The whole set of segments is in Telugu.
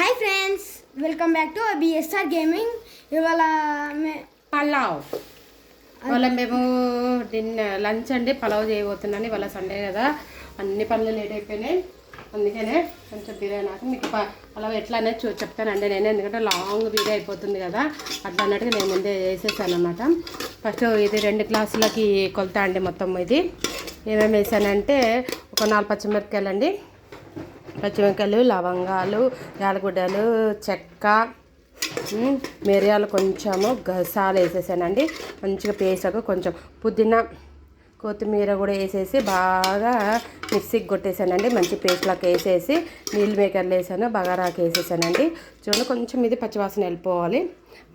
Hi friends welcome back to BSR gaming ఇవాళ మే- పలావ్. ఇవాళ మేము డిన్నర్ లంచ్ అండి పలావ్ చేయబోతున్నాను. ఇవాళ సండే కదా. అన్ని పనులు లేట్ అయిపోయినాయి. అందుకనే కొంచెం బిర్యానీ నాకు. మీకు పలావ్ ఎట్లా అనేది చూ చెప్తానండి నేను. ఎందుకంటే లాంగ్ వీడియో అయిపోతుంది కదా. అట్లా అన్నట్టుగా నేను ముందే వేసేసాను అనమాట ఫస్ట్ ఇది రెండు గ్లాసులకి కొలత అండి మొత్తం ఇది. ఏమేమి వేసానంటే ఒక నాలుగు పచ్చిమిరపకాయలు అండి పచ్చిమిరపకాయలు లవంగాలు యాలగుడ్డలు చెక్క మిరియాలు కొంచెము గసాలు వేసేసానండి. మంచిగా పేసాక కొంచెం పుదీనా కొత్తిమీర కూడా వేసేసి బాగా మిక్సీకి కొట్టేసానండి. మంచి పేస్ట్లాకి వేసేసి నీళ్ళు మేకర్లు వేసాను బగారాకి వేసేసానండి. చూడండి కొంచెం ఇది పచ్చివాసన వెళ్ళిపోవాలి.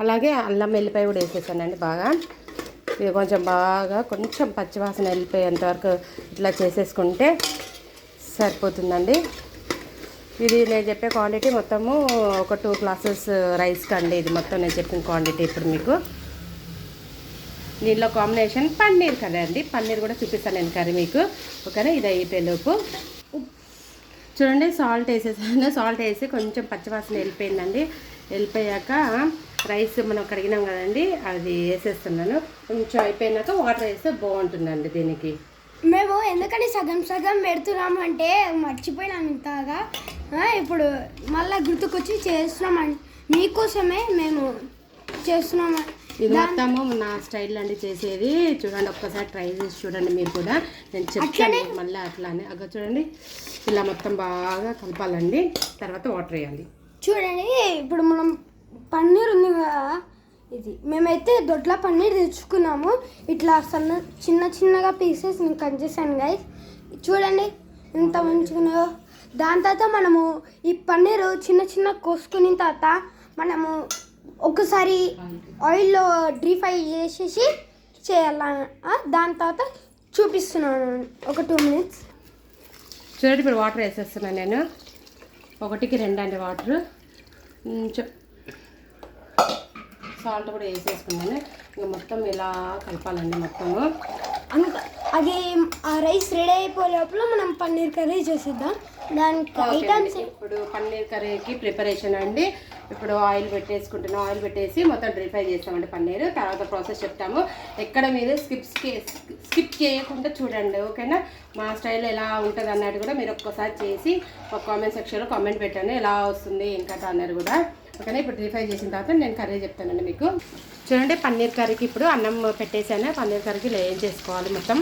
అలాగే అల్లం వెల్లిపాయ కూడా వేసేసానండి బాగా. ఇది కొంచెం బాగా కొంచెం పచ్చివాసన వెళ్ళిపోయేంతవరకు ఇట్లా చేసేసుకుంటే సరిపోతుందండి. ఇది నేను చెప్పే క్వాంటిటీ మొత్తము ఒక టూ గ్లాసెస్ రైస్ కండి ఇది మొత్తం నేను చెప్పిన క్వాంటిటీ ఇప్పుడు మీకు. దీనిలో కాంబినేషన్ పన్నీర్ కర్రీ అండి. పన్నీర్ కూడా చూపిస్తాను నేను కర్రీ మీకు. ఓకేనా? ఇది అయిపోయేలోపు. చూడండి సాల్ట్ వేసేసాను. సాల్ట్ వేసి కొంచెం పచ్చివాసన వెళ్ళిపోయిందండి. వెళ్ళిపోయాక రైస్ మనం కడిగినాం కదండి అది వేసేస్తున్నాను. కొంచెం అయిపోయినాక వాటర్ వేస్తే బాగుంటుందండి దీనికి. మేము ఎందుకని సగం సగం పెడుతున్నాము అంటే మర్చిపోయినాను ఇంతగా. ఇప్పుడు మళ్ళీ గుర్తుకొచ్చి చేస్తున్నాం మీకోసమే మేము చేస్తున్నాము. ఇది మొత్తము నా స్టైల్ అండి చేసేది. చూడండి ఒక్కసారి ట్రై చేసి చూడండి మీరు కూడా. నేను చెప్తాను మళ్ళీ అట్లానే. అక్కడ చూడండి ఇలా మొత్తం బాగా కలపాలండి. తర్వాత వాటర్ వేయాలి. చూడండి ఇప్పుడు మనం పన్నీర్ ఉంది కదా ఇది. మేమైతే దొడ్ల పన్నీర్ తెచ్చుకున్నాము. ఇట్లా సన్న చిన్న చిన్నగా పీసెస్ నేను కట్ చేశాను చూడండి ఎంత మంచిగా దాని తర్వాత మనము ఈ పన్నీర్ చిన్న చిన్న కోసుకున్న తర్వాత మనము ఒకసారి ఆయిల్లో డీ ఫ్రై చేసేసి చేయాల? దాని తర్వాత చూపిస్తున్నాను. ఒక టూ మినిట్స్. చూడండి ఇప్పుడు వాటర్ వేసేస్తున్నాను నేను. ఒకటికి రెండు అండి వాటర్. సాల్ట్ కూడా వేసేసుకున్నాను. ఇంకా మొత్తం ఇలా కలపాలండి మొత్తము. అంత అది ఆ రైస్ రెడీ అయిపోయే లోపల మనం పన్నీర్ కర్రీ చేసేద్దాం. దానికి. ఐటమ్స్ ఇప్పుడు పన్నీర్ కర్రీకి ప్రిపరేషన్ అండి. ఇప్పుడు ఆయిల్ పెట్టేసుకుంటున్నాం ఆయిల్ పెట్టేసి మొత్తం డ్రీ ఫ్రై చేస్తామండి పన్నీర్. తర్వాత ప్రాసెస్ చెప్తాము. ఎక్కడ మీరు స్కిప్ స్కిప్ చేయకుండా చూడండి ఓకేనా? మా స్టైల్ ఎలా ఉంటుంది అన్నట్టు కూడా మీరు ఒక్కసారి చేసి ఒక కామెంట్ సెక్షన్లో కామెంట్ పెట్టండి. ఎలా వస్తుంది ఇంకా అన్నది కూడా. ఓకేనా? ఇప్పుడు డ్రీ ఫ్రై చేసిన తర్వాత నేను కర్రీ చెప్తానండి మీకు. చూడండి పన్నీర్ కర్రీకి ఇప్పుడు అన్నం పెట్టేసాను పన్నీర్ కర్రీకి ఏం చేసుకోవాలి మొత్తం.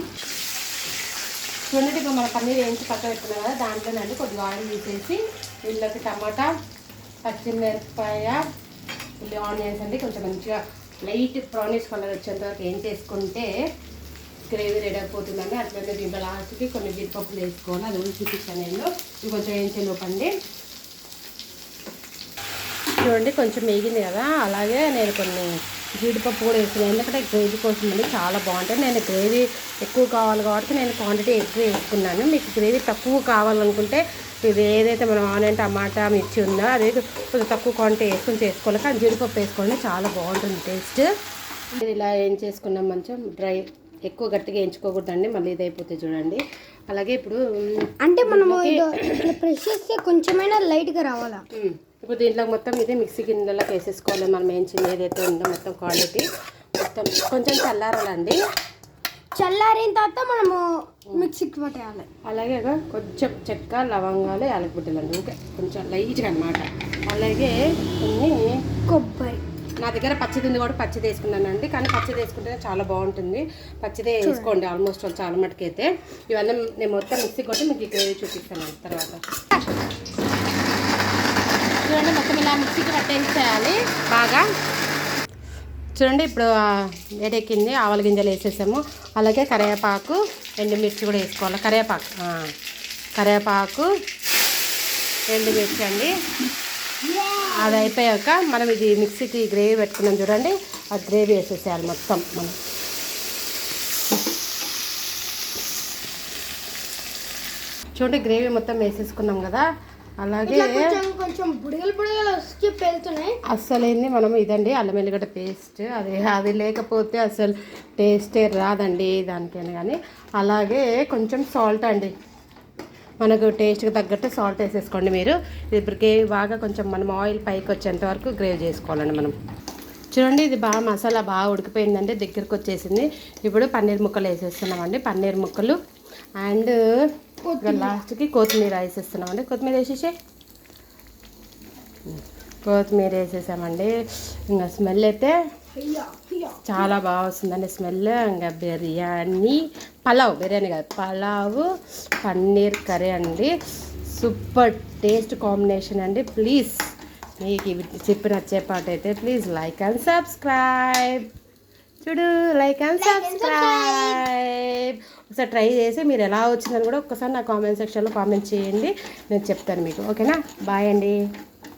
చూడండి ఇప్పుడు మన పన్నీర్ వేయించి పక్కన పెట్టుకున్నాం కదా దాంట్లోనండి కొద్దిగా ఆయిల్ తీసేసి వీళ్ళకి టమాటా పచ్చిమిరపకాయ ఉల్లి ఆనియన్స్ అండి కొంచెం మంచిగా లైట్ బ్రౌనిష్ కలర్ వచ్చేంత వరకు ఏం చేసుకుంటే గ్రేవీ రెడీ అయిపోతుందండి. అట్లనే దీంట్లో లాస్ట్కి కొన్ని జీడిపప్పులు వేసుకోవాలి అది కూడా చూపించాను నేను. ఇది కొంచెం వేయించే లోపండి చూడండి కొంచెం వేగింది కదా. అలాగే నేను కొన్ని జీడిపప్పు కూడా వేసుకున్నాను. ఎందుకంటే గ్రేవీ కోసం అండి చాలా బాగుంటుంది నేను గ్రేవీ ఎక్కువ కావాలి కాబట్టి నేను క్వాంటిటీ ఎక్కువ వేసుకున్నాను. మీకు గ్రేవీ తక్కువ కావాలనుకుంటే ఇది ఏదైతే మనం ఆనియన్ టమాటా మిర్చి ఉందో అదే కొంచెం తక్కువ క్వాంటిటీ వేసుకొని చేసుకోవాలి. కానీ జీడిపప్పు వేసుకోండి చాలా బాగుంటుంది టేస్ట్. ఇలా ఏం చేసుకున్నాం మంచిగా డ్రై ఎక్కువ గట్టిగా వేయించుకోకూడదండి. మళ్ళీ ఇది అయిపోతే చూడండి. అలాగే ఇప్పుడు అంటే మనము ప్రెస్ చేస్తే కొంచెమైనా లైట్గా రావాలా. ఇప్పుడు దీంట్లో మొత్తం ఇది మిక్సీ గిన్నెలోకి వేసేసుకోవాలి. మనం వేయించింది ఏదైతే ఉందో మొత్తం క్వాలిటీ. మొత్తం కొంచెం చల్లారాలండి. చల్లారిన తర్వాత మనము మిక్సీకి పట్టేయాలి అలాగే కొంచెం చెక్క లవంగాలు యాలకుబుడ్డలు అండి. ఇంకా కొంచెం లైట్గా అనమాట అలాగే కొన్ని కొబ్బరి. నా దగ్గర పచ్చిది ఉంది కూడా పచ్చిది వేసుకున్నానండి. కానీ పచ్చిది వేసుకుంటే చాలా బాగుంటుంది. పచ్చిదే వేసుకోండి ఆల్మోస్ట్ చాలా మటుకు అయితే ఇవన్నీ నేను మొత్తం మిక్సీ కొట్టి మీకు గ్రేవీ చూపిస్తాను తర్వాత. చూడండి మొత్తం ఇలా మిక్సీకి పట్టేసేయాలి. బాగా. చూడండి ఇప్పుడు వేడెక్కింది. ఆవల గింజలు వేసేసాము. అలాగే కరివేపాకు ఎండుమిర్చి కూడా వేసుకోవాలి. కరివేపాకు కరేపాకు కరివేపాకు ఎండుమిర్చి అండి. అది అయిపోయాక మనం ఇది మిక్సీకి గ్రేవీ పెట్టుకున్నాం చూడండి. ఆ గ్రేవీ వేసేసేయాలి మొత్తం మనం. చూడండి గ్రేవీ మొత్తం వేసేసుకున్నాం కదా. అలాగే కొంచెం బుడగలు బుడగలు వచ్చి వెళ్తున్నాయి. అస్సలేంది మనం ఇదండి అల్లం వెల్లిగడ్డ పేస్ట్ అది అది లేకపోతే అసలు టేస్టే రాదండి దానికైనా కానీ. అలాగే కొంచెం సాల్ట్ అండి. మనకు టేస్ట్కి తగ్గట్టు సాల్ట్ వేసేసుకోండి మీరు. గ్రేవీ బాగా కొంచెం మనం ఆయిల్ పైకి వచ్చేంత వరకు గ్రేవ్ చేసుకోవాలండి మనం. చూడండి ఇది బాగా మసాలా బాగా ఉడికిపోయిందండి దగ్గరకు వచ్చేసింది. ఇప్పుడు పన్నీర్ ముక్కలు వేసేస్తున్నామండి పన్నీర్ ముక్కలు. అండ్ లాస్ట్కి కొత్తిమీర వేసేస్తున్నామండి. కొత్తిమీర వేసేసే. కొత్తిమీర వేసేసామండి. ఇంకా స్మెల్ అయితే చాలా బాగా వస్తుందండి స్మెల్. ఇంకా బిర్యానీ పలావ్. బిర్యానీ కాదు పలావ్ పన్నీర్ కర్రీ అండి. సూపర్ టేస్ట్ కాంబినేషన్ అండి. ప్లీజ్ మీకు ఇవి చెప్పి నచ్చే పాట అయితే ప్లీజ్ లైక్ అండ్ సబ్స్క్రైబ్. చూడు లైక్ అండ్ సబ్స్క్రైబ్ ఒకసారి ట్రై చేసి మీరు ఎలా వచ్చిందని కూడా ఒక్కసారి నా కామెంట్ సెక్షన్లో కామెంట్ చేయండి. నేను చెప్తాను మీకు. ఓకేనా బాయ్ అండి.